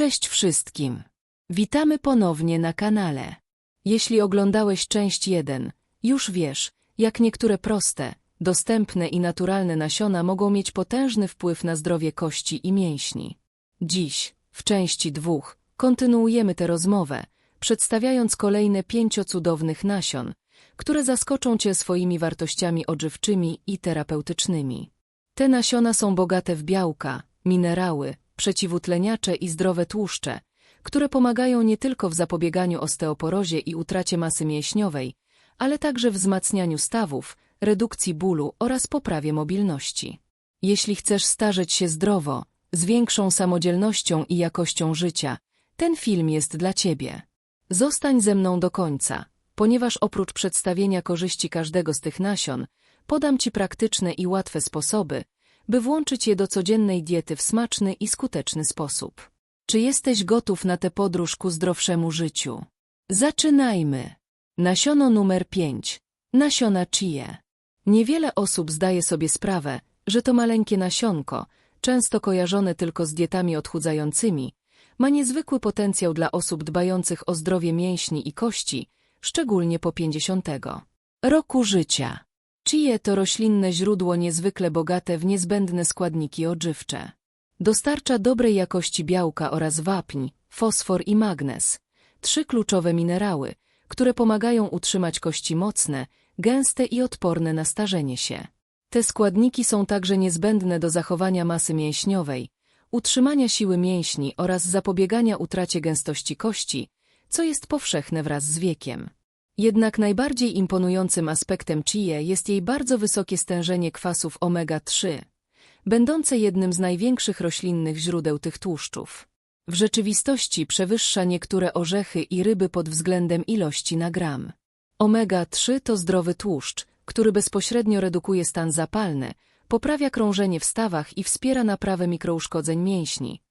Cześć wszystkim. Witamy ponownie na kanale. Jeśli oglądałeś część 1, już wiesz, jak niektóre proste, dostępne i naturalne nasiona mogą mieć potężny wpływ na zdrowie kości i mięśni. Dziś, w części 2, kontynuujemy tę rozmowę, przedstawiając kolejne pięcio cudownych nasion, które zaskoczą Cię swoimi wartościami odżywczymi i terapeutycznymi. Te nasiona są bogate w białka, minerały, przeciwutleniacze i zdrowe tłuszcze, które pomagają nie tylko w zapobieganiu osteoporozie i utracie masy mięśniowej, ale także wzmacnianiu stawów, redukcji bólu oraz poprawie mobilności. Jeśli chcesz starzeć się zdrowo, z większą samodzielnością i jakością życia, ten film jest dla Ciebie. Zostań ze mną do końca, ponieważ oprócz przedstawienia korzyści każdego z tych nasion, podam Ci praktyczne i łatwe sposoby, by włączyć je do codziennej diety w smaczny i skuteczny sposób. Czy jesteś gotów na tę podróż ku zdrowszemu życiu? Zaczynajmy! Nasiono numer 5. Nasiona chie. Niewiele osób zdaje sobie sprawę, że to maleńkie nasionko, często kojarzone tylko z dietami odchudzającymi, ma niezwykły potencjał dla osób dbających o zdrowie mięśni i kości, szczególnie po 50 roku życia. Chie to roślinne źródło niezwykle bogate w niezbędne składniki odżywcze. Dostarcza dobrej jakości białka oraz wapń, fosfor i magnez, trzy kluczowe minerały, które pomagają utrzymać kości mocne, gęste i odporne na starzenie się. Te składniki są także niezbędne do zachowania masy mięśniowej, utrzymania siły mięśni oraz zapobiegania utracie gęstości kości, co jest powszechne wraz z wiekiem. Jednak najbardziej imponującym aspektem chie jest jej bardzo wysokie stężenie kwasów omega-3, będące jednym z największych roślinnych źródeł tych tłuszczów. W rzeczywistości przewyższa niektóre orzechy i ryby pod względem ilości na gram. Omega-3 to zdrowy tłuszcz, który bezpośrednio redukuje stan zapalny, poprawia krążenie w stawach i wspiera naprawę mikrouszkodzeń mięśni,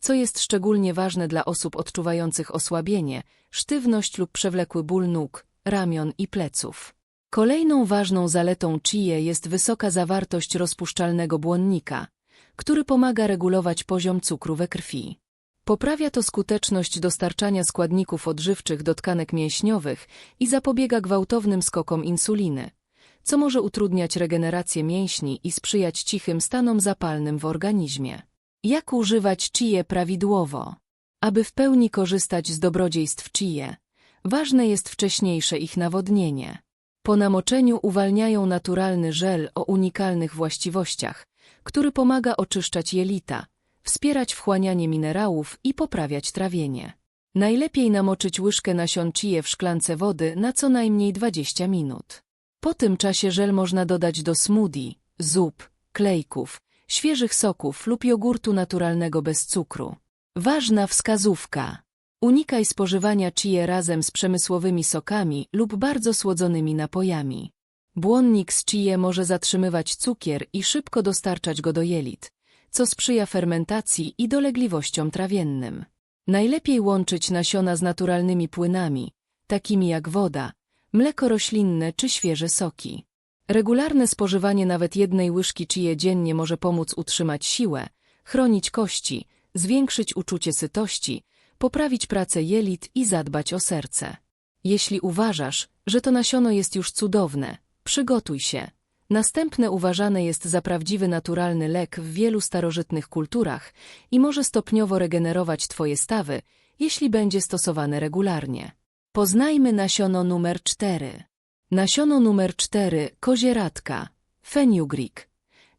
co jest szczególnie ważne dla osób odczuwających osłabienie, sztywność lub przewlekły ból nóg, ramion i pleców. Kolejną ważną zaletą chie jest wysoka zawartość rozpuszczalnego błonnika, który pomaga regulować poziom cukru we krwi. Poprawia to skuteczność dostarczania składników odżywczych do tkanek mięśniowych i zapobiega gwałtownym skokom insuliny, co może utrudniać regenerację mięśni i sprzyjać cichym stanom zapalnym w organizmie. Jak używać chie prawidłowo? Aby w pełni korzystać z dobrodziejstw chie, ważne jest wcześniejsze ich nawodnienie. Po namoczeniu uwalniają naturalny żel o unikalnych właściwościach, który pomaga oczyszczać jelita, wspierać wchłanianie minerałów i poprawiać trawienie. Najlepiej namoczyć łyżkę nasion w szklance wody na co najmniej 20 minut. Po tym czasie żel można dodać do smoothie, zup, klejków, świeżych soków lub jogurtu naturalnego bez cukru. Ważna wskazówka. Unikaj spożywania chie razem z przemysłowymi sokami lub bardzo słodzonymi napojami. Błonnik z chie może zatrzymywać cukier i szybko dostarczać go do jelit, co sprzyja fermentacji i dolegliwościom trawiennym. Najlepiej łączyć nasiona z naturalnymi płynami, takimi jak woda, mleko roślinne czy świeże soki. Regularne spożywanie nawet jednej łyżki chie dziennie może pomóc utrzymać siłę, chronić kości, zwiększyć uczucie sytości, poprawić pracę jelit i zadbać o serce. Jeśli uważasz, że to nasiono jest już cudowne, przygotuj się. Następne uważane jest za prawdziwy naturalny lek w wielu starożytnych kulturach i może stopniowo regenerować Twoje stawy, jeśli będzie stosowane regularnie. Poznajmy nasiono numer 4. Nasiono numer 4, kozieradka, fenugreek.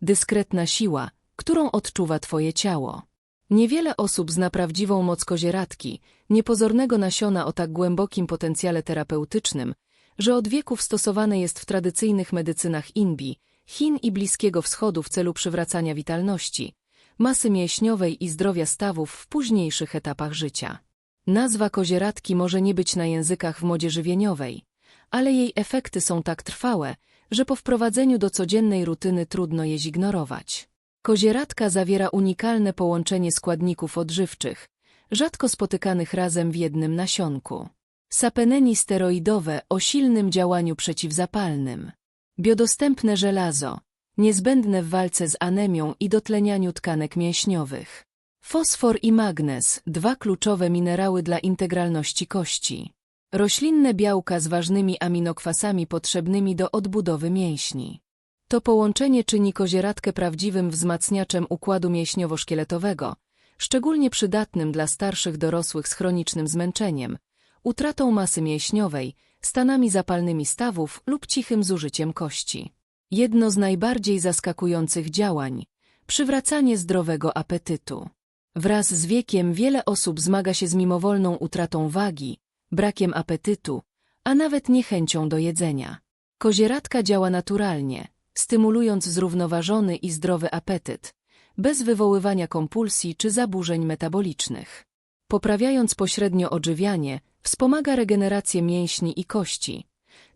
Dyskretna siła, którą odczuwa Twoje ciało. Niewiele osób zna prawdziwą moc kozieradki, niepozornego nasiona o tak głębokim potencjale terapeutycznym, że od wieków stosowane jest w tradycyjnych medycynach Inbi, Chin i Bliskiego Wschodu w celu przywracania witalności, masy mięśniowej i zdrowia stawów w późniejszych etapach życia. Nazwa kozieradki może nie być na językach w modzie żywieniowej, ale jej efekty są tak trwałe, że po wprowadzeniu do codziennej rutyny trudno je zignorować. Kozieradka zawiera unikalne połączenie składników odżywczych, rzadko spotykanych razem w jednym nasionku. Sapeneni steroidowe o silnym działaniu przeciwzapalnym. Biodostępne żelazo, niezbędne w walce z anemią i dotlenianiu tkanek mięśniowych. Fosfor i magnez, dwa kluczowe minerały dla integralności kości. Roślinne białka z ważnymi aminokwasami potrzebnymi do odbudowy mięśni. To połączenie czyni kozieradkę prawdziwym wzmacniaczem układu mięśniowo-szkieletowego, szczególnie przydatnym dla starszych dorosłych z chronicznym zmęczeniem, utratą masy mięśniowej, stanami zapalnymi stawów lub cichym zużyciem kości. Jedno z najbardziej zaskakujących działań – przywracanie zdrowego apetytu. Wraz z wiekiem wiele osób zmaga się z mimowolną utratą wagi, brakiem apetytu, a nawet niechęcią do jedzenia. Kozieradka działa naturalnie, stymulując zrównoważony i zdrowy apetyt, bez wywoływania kompulsji czy zaburzeń metabolicznych. Poprawiając pośrednio odżywianie, wspomaga regenerację mięśni i kości,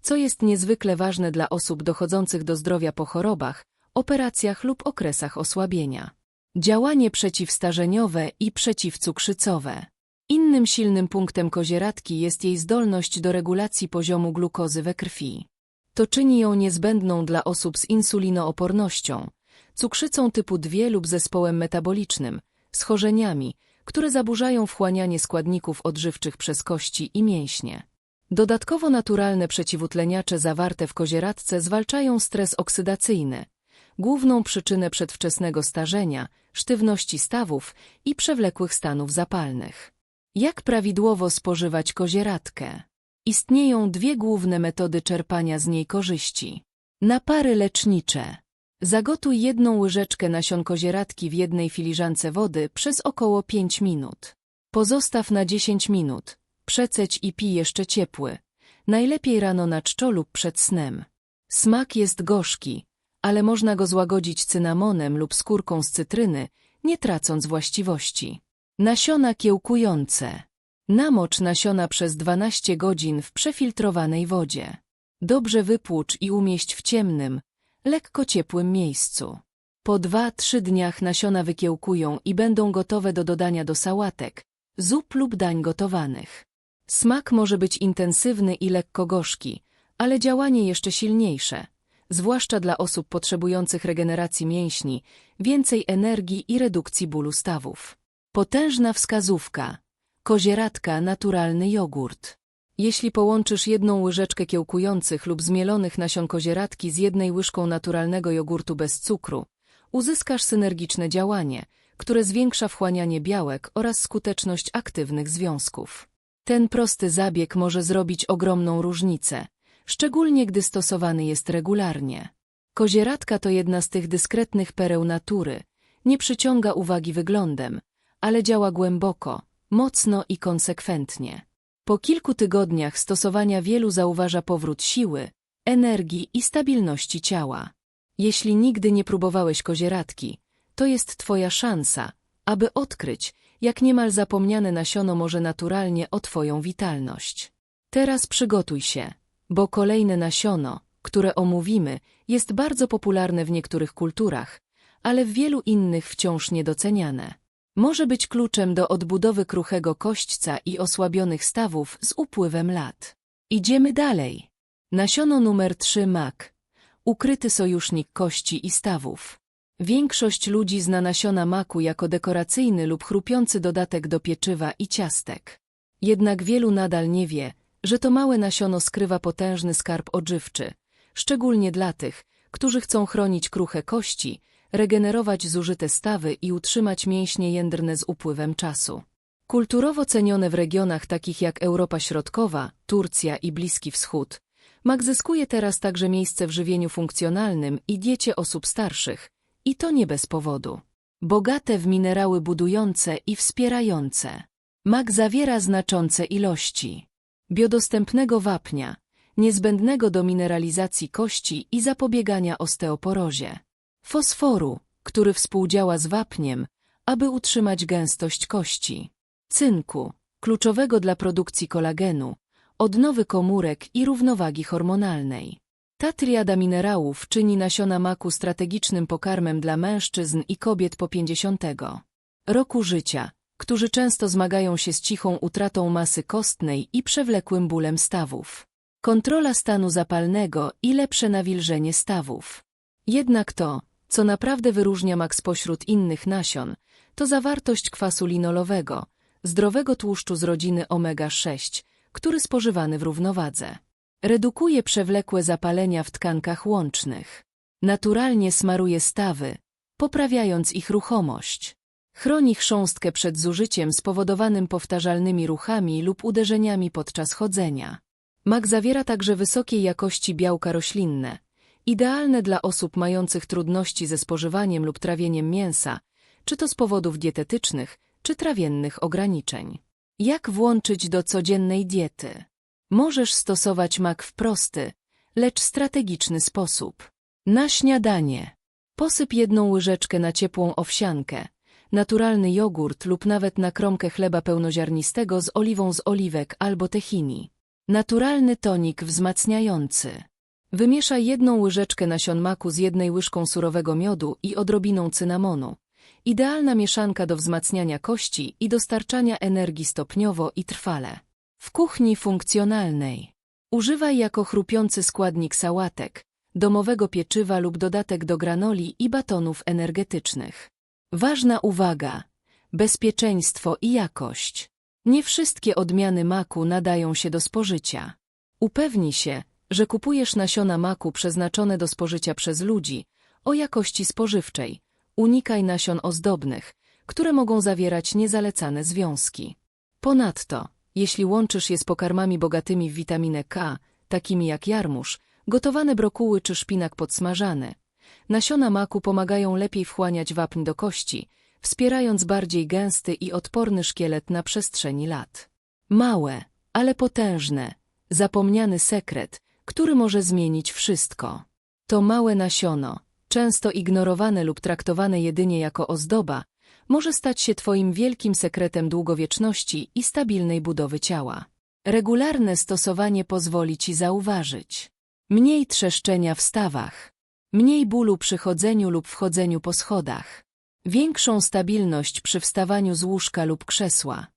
co jest niezwykle ważne dla osób dochodzących do zdrowia po chorobach, operacjach lub okresach osłabienia. Działanie przeciwstarzeniowe i przeciwcukrzycowe. Innym silnym punktem kozieradki jest jej zdolność do regulacji poziomu glukozy we krwi. To czyni ją niezbędną dla osób z insulinoopornością, cukrzycą typu 2 lub zespołem metabolicznym, schorzeniami, które zaburzają wchłanianie składników odżywczych przez kości i mięśnie. Dodatkowo naturalne przeciwutleniacze zawarte w kozieradce zwalczają stres oksydacyjny, główną przyczynę przedwczesnego starzenia, sztywności stawów i przewlekłych stanów zapalnych. Jak prawidłowo spożywać kozieradkę? Istnieją dwie główne metody czerpania z niej korzyści. Napary lecznicze. Zagotuj jedną łyżeczkę nasion kozieradki w jednej filiżance wody przez około 5 minut. Pozostaw na 10 minut. Przeceć i pij jeszcze ciepły. Najlepiej rano na czczo lub przed snem. Smak jest gorzki, ale można go złagodzić cynamonem lub skórką z cytryny, nie tracąc właściwości. Nasiona kiełkujące. Namocz nasiona przez 12 godzin w przefiltrowanej wodzie. Dobrze wypłucz i umieść w ciemnym, lekko ciepłym miejscu. Po 2-3 dniach nasiona wykiełkują i będą gotowe do dodania do sałatek, zup lub dań gotowanych. Smak może być intensywny i lekko gorzki, ale działanie jeszcze silniejsze, zwłaszcza dla osób potrzebujących regeneracji mięśni, więcej energii i redukcji bólu stawów. Potężna wskazówka. Kozieradka, naturalny jogurt. Jeśli połączysz jedną łyżeczkę kiełkujących lub zmielonych nasion kozieradki z jednej łyżką naturalnego jogurtu bez cukru, uzyskasz synergiczne działanie, które zwiększa wchłanianie białek oraz skuteczność aktywnych związków. Ten prosty zabieg może zrobić ogromną różnicę, szczególnie gdy stosowany jest regularnie. Kozieradka to jedna z tych dyskretnych pereł natury, nie przyciąga uwagi wyglądem, ale działa głęboko, mocno i konsekwentnie. Po kilku tygodniach stosowania wielu zauważa powrót siły, energii i stabilności ciała. Jeśli nigdy nie próbowałeś kozieradki, to jest Twoja szansa, aby odkryć, jak niemal zapomniane nasiono może naturalnie o Twoją witalność. Teraz przygotuj się, bo kolejne nasiono, które omówimy, jest bardzo popularne w niektórych kulturach, ale w wielu innych wciąż niedoceniane. Może być kluczem do odbudowy kruchego kośćca i osłabionych stawów z upływem lat. Idziemy dalej. Nasiono numer 3 mak. Ukryty sojusznik kości i stawów. Większość ludzi zna nasiona maku jako dekoracyjny lub chrupiący dodatek do pieczywa i ciastek. Jednak wielu nadal nie wie, że to małe nasiono skrywa potężny skarb odżywczy, szczególnie dla tych, którzy chcą chronić kruche kości, regenerować zużyte stawy i utrzymać mięśnie jędrne z upływem czasu. Kulturowo cenione w regionach takich jak Europa Środkowa, Turcja i Bliski Wschód, mak zyskuje teraz także miejsce w żywieniu funkcjonalnym i diecie osób starszych, i to nie bez powodu. Bogate w minerały budujące i wspierające. Mak zawiera znaczące ilości biodostępnego wapnia, niezbędnego do mineralizacji kości i zapobiegania osteoporozie fosforu, który współdziała z wapniem, aby utrzymać gęstość kości, cynku, kluczowego dla produkcji kolagenu, odnowy komórek i równowagi hormonalnej. Ta triada minerałów czyni nasiona maku strategicznym pokarmem dla mężczyzn i kobiet po 50 roku życia, którzy często zmagają się z cichą utratą masy kostnej i przewlekłym bólem stawów. Kontrola stanu zapalnego i lepsze nawilżenie stawów. Jednak to, co naprawdę wyróżnia mak spośród innych nasion, to zawartość kwasu linolowego, zdrowego tłuszczu z rodziny omega-6, który spożywany w równowadze. Redukuje przewlekłe zapalenia w tkankach łącznych. Naturalnie smaruje stawy, poprawiając ich ruchomość. Chroni chrząstkę przed zużyciem spowodowanym powtarzalnymi ruchami lub uderzeniami podczas chodzenia. Mak zawiera także wysokiej jakości białka roślinne, idealne dla osób mających trudności ze spożywaniem lub trawieniem mięsa, czy to z powodów dietetycznych, czy trawiennych ograniczeń. Jak włączyć do codziennej diety? Możesz stosować mak w prosty, lecz strategiczny sposób. Na śniadanie. Posyp jedną łyżeczkę na ciepłą owsiankę, naturalny jogurt lub nawet na kromkę chleba pełnoziarnistego z oliwą z oliwek albo techini. Naturalny tonik wzmacniający. Wymieszaj jedną łyżeczkę nasion maku z jednej łyżką surowego miodu i odrobiną cynamonu. Idealna mieszanka do wzmacniania kości i dostarczania energii stopniowo i trwale. W kuchni funkcjonalnej. Używaj jako chrupiący składnik sałatek, domowego pieczywa lub dodatek do granoli i batonów energetycznych. Ważna uwaga. Bezpieczeństwo i jakość. Nie wszystkie odmiany maku nadają się do spożycia. Upewnij się, że kupujesz nasiona maku przeznaczone do spożycia przez ludzi, o jakości spożywczej. Unikaj nasion ozdobnych, które mogą zawierać niezalecane związki. Ponadto, jeśli łączysz je z pokarmami bogatymi w witaminę K, takimi jak jarmuż, gotowane brokuły czy szpinak podsmażany, nasiona maku pomagają lepiej wchłaniać wapń do kości, wspierając bardziej gęsty i odporny szkielet na przestrzeni lat. Małe, ale potężne, zapomniany sekret, który może zmienić wszystko. To małe nasiono, często ignorowane lub traktowane jedynie jako ozdoba, może stać się Twoim wielkim sekretem długowieczności i stabilnej budowy ciała. Regularne stosowanie pozwoli Ci zauważyć mniej trzeszczenia w stawach, mniej bólu przy chodzeniu lub wchodzeniu po schodach, większą stabilność przy wstawaniu z łóżka lub krzesła.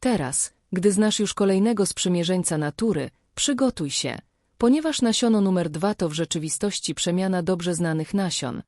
Teraz, gdy znasz już kolejnego sprzymierzeńca natury, przygotuj się, ponieważ nasiono numer dwa to w rzeczywistości przemiana dobrze znanych nasion,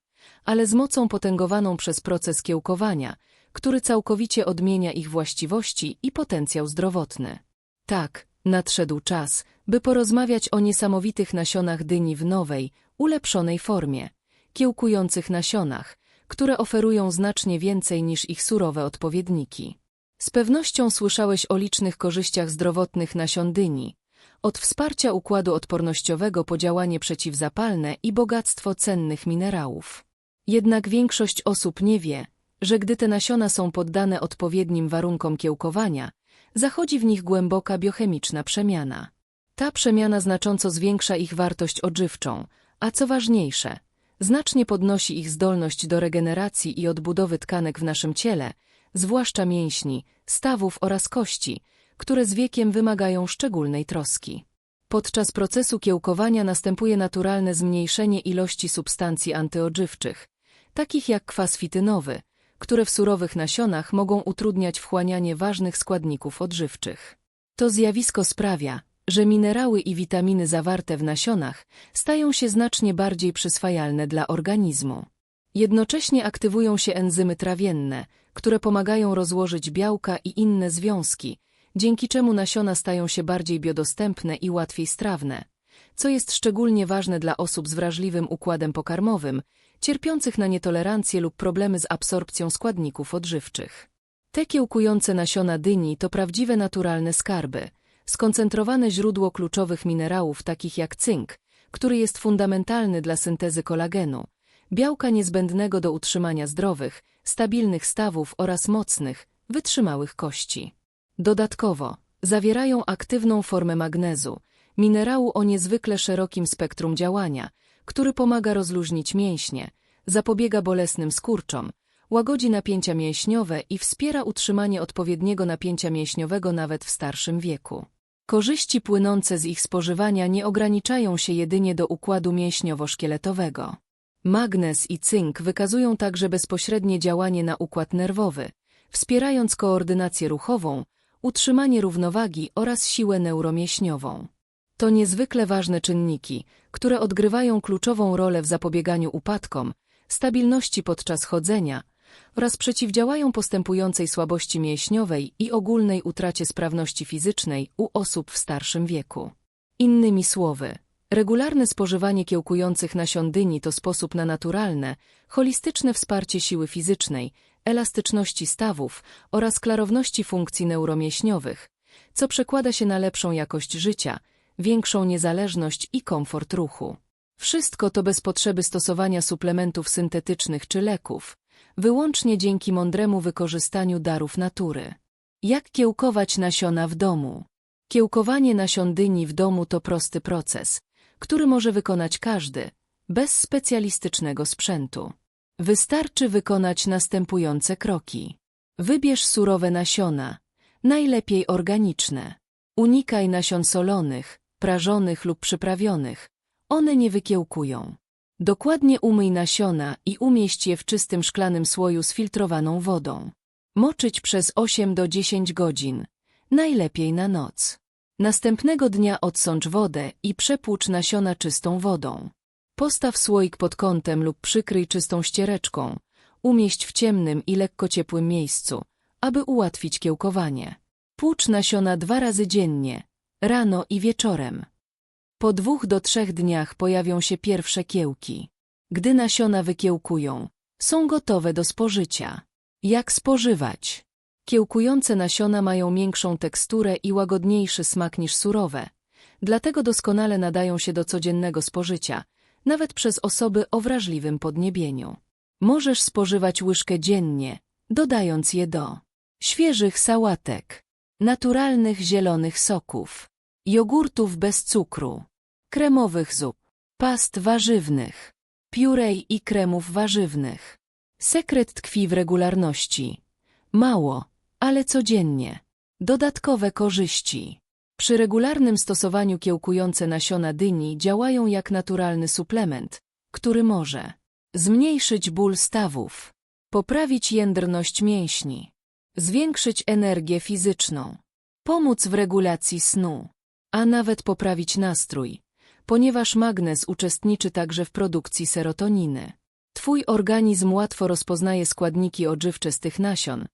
ale z mocą potęgowaną przez proces kiełkowania, który całkowicie odmienia ich właściwości i potencjał zdrowotny. Tak, nadszedł czas, by porozmawiać o niesamowitych nasionach dyni w nowej, ulepszonej formie, kiełkujących nasionach, które oferują znacznie więcej niż ich surowe odpowiedniki. Z pewnością słyszałeś o licznych korzyściach zdrowotnych nasion dyni, od wsparcia układu odpornościowego po działanie przeciwzapalne i bogactwo cennych minerałów. Jednak większość osób nie wie, że gdy te nasiona są poddane odpowiednim warunkom kiełkowania, zachodzi w nich głęboka biochemiczna przemiana. Ta przemiana znacząco zwiększa ich wartość odżywczą, a co ważniejsze, znacznie podnosi ich zdolność do regeneracji i odbudowy tkanek w naszym ciele, zwłaszcza mięśni, stawów oraz kości, które z wiekiem wymagają szczególnej troski. Podczas procesu kiełkowania następuje naturalne zmniejszenie ilości substancji antyodżywczych, takich jak kwas fitynowy, które w surowych nasionach mogą utrudniać wchłanianie ważnych składników odżywczych. To zjawisko sprawia, że minerały i witaminy zawarte w nasionach stają się znacznie bardziej przyswajalne dla organizmu. Jednocześnie aktywują się enzymy trawienne, które pomagają rozłożyć białka i inne związki, dzięki czemu nasiona stają się bardziej biodostępne i łatwiej strawne, co jest szczególnie ważne dla osób z wrażliwym układem pokarmowym, cierpiących na nietolerancję lub problemy z absorpcją składników odżywczych. Te kiełkujące nasiona dyni to prawdziwe naturalne skarby, skoncentrowane źródło kluczowych minerałów takich jak cynk, który jest fundamentalny dla syntezy kolagenu, białka niezbędnego do utrzymania zdrowych, stabilnych stawów oraz mocnych, wytrzymałych kości. Dodatkowo, zawierają aktywną formę magnezu, minerału o niezwykle szerokim spektrum działania, który pomaga rozluźnić mięśnie, zapobiega bolesnym skurczom, łagodzi napięcia mięśniowe i wspiera utrzymanie odpowiedniego napięcia mięśniowego nawet w starszym wieku. Korzyści płynące z ich spożywania nie ograniczają się jedynie do układu mięśniowo-szkieletowego. Magnez i cynk wykazują także bezpośrednie działanie na układ nerwowy, wspierając koordynację ruchową, utrzymanie równowagi oraz siłę neuromięśniową. To niezwykle ważne czynniki, które odgrywają kluczową rolę w zapobieganiu upadkom, stabilności podczas chodzenia oraz przeciwdziałają postępującej słabości mięśniowej i ogólnej utracie sprawności fizycznej u osób w starszym wieku. Innymi słowy, regularne spożywanie kiełkujących nasion dyni to sposób na naturalne, holistyczne wsparcie siły fizycznej, elastyczności stawów oraz klarowności funkcji neuromięśniowych, co przekłada się na lepszą jakość życia, większą niezależność i komfort ruchu. Wszystko to bez potrzeby stosowania suplementów syntetycznych czy leków, wyłącznie dzięki mądremu wykorzystaniu darów natury. Jak kiełkować nasiona w domu? Kiełkowanie nasion dyni w domu to prosty proces, który może wykonać każdy, bez specjalistycznego sprzętu. Wystarczy wykonać następujące kroki. Wybierz surowe nasiona, najlepiej organiczne. Unikaj nasion solonych, prażonych lub przyprawionych. One nie wykiełkują. Dokładnie umyj nasiona i umieść je w czystym szklanym słoju z filtrowaną wodą. Moczyć przez 8 do 10 godzin, najlepiej na noc. Następnego dnia odsącz wodę i przepłucz nasiona czystą wodą. Postaw słoik pod kątem lub przykryj czystą ściereczką. Umieść w ciemnym i lekko ciepłym miejscu, aby ułatwić kiełkowanie. Płucz nasiona dwa razy dziennie, rano i wieczorem. Po dwóch do trzech dniach pojawią się pierwsze kiełki. Gdy nasiona wykiełkują, są gotowe do spożycia. Jak spożywać? Kiełkujące nasiona mają miększą teksturę i łagodniejszy smak niż surowe, dlatego doskonale nadają się do codziennego spożycia, nawet przez osoby o wrażliwym podniebieniu. Możesz spożywać łyżkę dziennie, dodając je do świeżych sałatek, naturalnych zielonych soków, jogurtów bez cukru, kremowych zup, past warzywnych, piórej i kremów warzywnych. Sekret tkwi w regularności. Mało, ale codziennie. Dodatkowe korzyści. Przy regularnym stosowaniu kiełkujące nasiona dyni działają jak naturalny suplement, który może zmniejszyć ból stawów, poprawić jędrność mięśni, zwiększyć energię fizyczną, pomóc w regulacji snu, a nawet poprawić nastrój, ponieważ magnez uczestniczy także w produkcji serotoniny. Twój organizm łatwo rozpoznaje składniki odżywcze z tych nasion,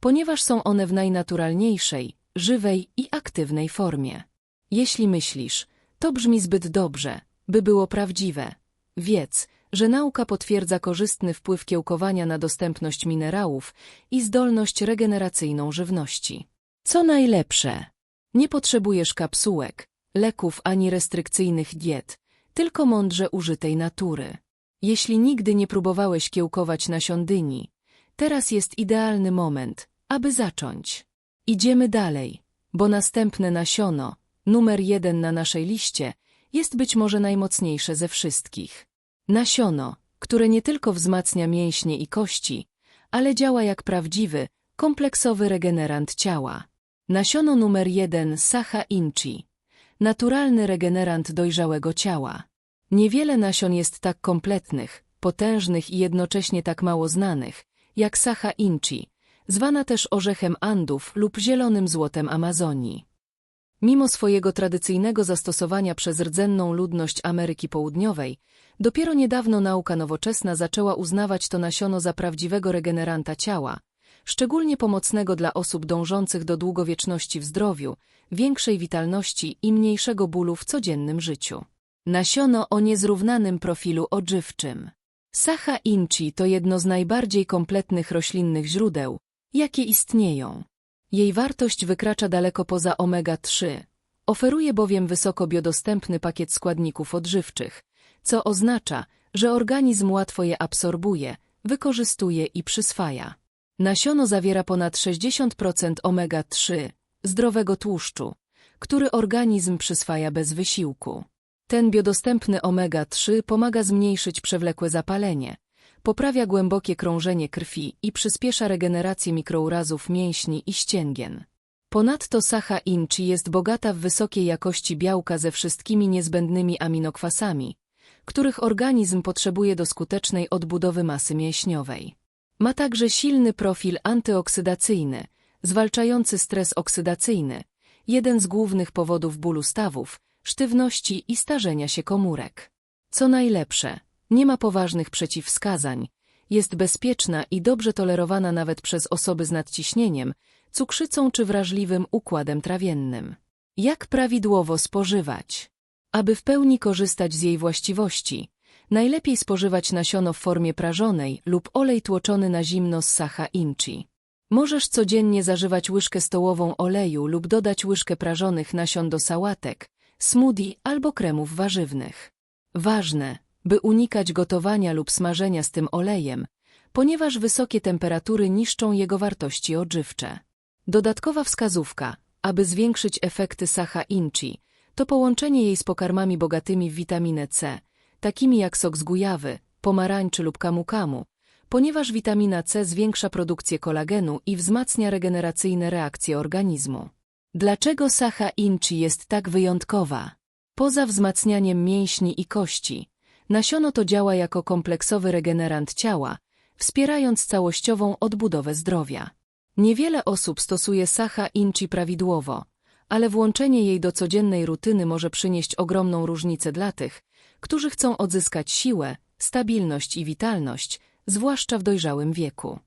ponieważ są one w najnaturalniejszej, żywej i aktywnej formie. Jeśli myślisz, to brzmi zbyt dobrze, by było prawdziwe. Wiedz, że nauka potwierdza korzystny wpływ kiełkowania na dostępność minerałów i zdolność regeneracyjną żywności. Co najlepsze, nie potrzebujesz kapsułek, leków ani restrykcyjnych diet, tylko mądrze użytej natury. Jeśli nigdy nie próbowałeś kiełkować nasion dyni, teraz jest idealny moment, aby zacząć. Idziemy dalej, bo następne nasiono, numer jeden na naszej liście, jest być może najmocniejsze ze wszystkich. Nasiono, które nie tylko wzmacnia mięśnie i kości, ale działa jak prawdziwy, kompleksowy regenerant ciała. Nasiono numer jeden Sacha Inchi. Naturalny regenerant dojrzałego ciała. Niewiele nasion jest tak kompletnych, potężnych i jednocześnie tak mało znanych, jak Sacha Inchi, zwana też orzechem Andów lub zielonym złotem Amazonii. Mimo swojego tradycyjnego zastosowania przez rdzenną ludność Ameryki Południowej, dopiero niedawno nauka nowoczesna zaczęła uznawać to nasiono za prawdziwego regeneranta ciała, szczególnie pomocnego dla osób dążących do długowieczności w zdrowiu, większej witalności i mniejszego bólu w codziennym życiu. Nasiono o niezrównanym profilu odżywczym. Sacha inchi to jedno z najbardziej kompletnych roślinnych źródeł, jakie istnieją. Jej wartość wykracza daleko poza omega-3. Oferuje bowiem wysoko biodostępny pakiet składników odżywczych, co oznacza, że organizm łatwo je absorbuje, wykorzystuje i przyswaja. Nasiono zawiera ponad 60% omega-3, zdrowego tłuszczu, który organizm przyswaja bez wysiłku. Ten biodostępny omega-3 pomaga zmniejszyć przewlekłe zapalenie, poprawia głębokie krążenie krwi i przyspiesza regenerację mikrourazów mięśni i ścięgien. Ponadto sacha inchi jest bogata w wysokiej jakości białka ze wszystkimi niezbędnymi aminokwasami, których organizm potrzebuje do skutecznej odbudowy masy mięśniowej. Ma także silny profil antyoksydacyjny, zwalczający stres oksydacyjny, jeden z głównych powodów bólu stawów, sztywności i starzenia się komórek. Co najlepsze, nie ma poważnych przeciwwskazań, Jest bezpieczna i dobrze tolerowana nawet przez osoby z nadciśnieniem, cukrzycą czy wrażliwym układem trawiennym. Jak prawidłowo spożywać? Aby w pełni korzystać z jej właściwości, najlepiej spożywać nasiono w formie prażonej lub olej tłoczony na zimno z sacha inchi. Możesz codziennie zażywać łyżkę stołową oleju lub dodać łyżkę prażonych nasion do sałatek, smoothie albo kremów warzywnych. Ważne, by unikać gotowania lub smażenia z tym olejem, ponieważ wysokie temperatury niszczą jego wartości odżywcze. Dodatkowa wskazówka, aby zwiększyć efekty sacha inchi, to połączenie jej z pokarmami bogatymi w witaminę C, takimi jak sok z gujawy, pomarańczy lub kamu-kamu, ponieważ witamina C zwiększa produkcję kolagenu i wzmacnia regeneracyjne reakcje organizmu. Dlaczego sacha inchi jest tak wyjątkowa? Poza wzmacnianiem mięśni i kości, nasiono to działa jako kompleksowy regenerant ciała, wspierając całościową odbudowę zdrowia. Niewiele osób stosuje sacha inchi prawidłowo, ale włączenie jej do codziennej rutyny może przynieść ogromną różnicę dla tych, którzy chcą odzyskać siłę, stabilność i witalność, zwłaszcza w dojrzałym wieku.